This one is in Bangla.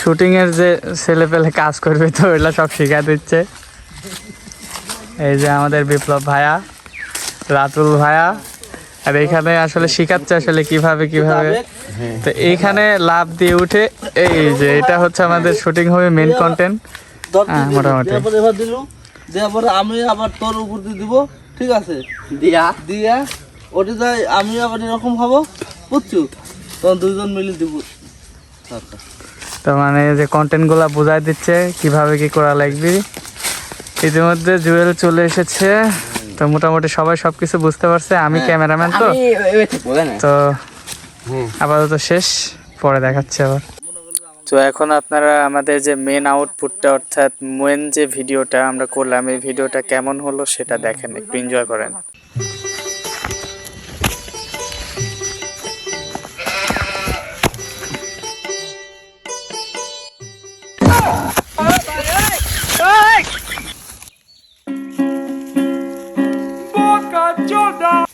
শুটিং এর যে ছেলে পেলে কাজ করবে তো এগুলো সব শিখা দিচ্ছে। এই যে আমাদের বিপ্লব ভাইয়া রাতুল ভাইয়া। আর এখানে আসলে শিখাচ্ছে আসলে কীভাবে কীভাবে। তো এইখানে লাভ দিয়ে উঠে এই যে এটা হচ্ছে আমাদের শুটিং হবে মেন কন্টেন্ট হ্যাঁ, মোটামুটি। দেওয়ার পরে দিলু দেওয়ার পরে আমি আবার তোর উপর দিয়ে দিব ঠিক আছে? দিয়া। দিয়ে ওটা যাই আমি আবার এরকম খাব বুঝছ? তখন দুজন মিলে দিব। তো মানে যে কন্টেন্টগুলা বোঝাই দিচ্ছে কীভাবে কি করা লাগবে। ইতিমধ্যে জুয়েল চলে এসেছে তো মোটামুটি সবাই সবকিছু বুঝতে পারছে। আমি ক্যামেরাম্যান তো। তো আপাতত শেষ পরে দেখাচ্ছে আবার। তো এখন আপনারা আমাদের যে মেন আউটপুটটা অর্থাৎ মেন যে ভিডিওটা আমরা করলাম এই ভিডিওটা কেমন হলো সেটা দেখেন একটু এনজয় করেন। Boca Jordan!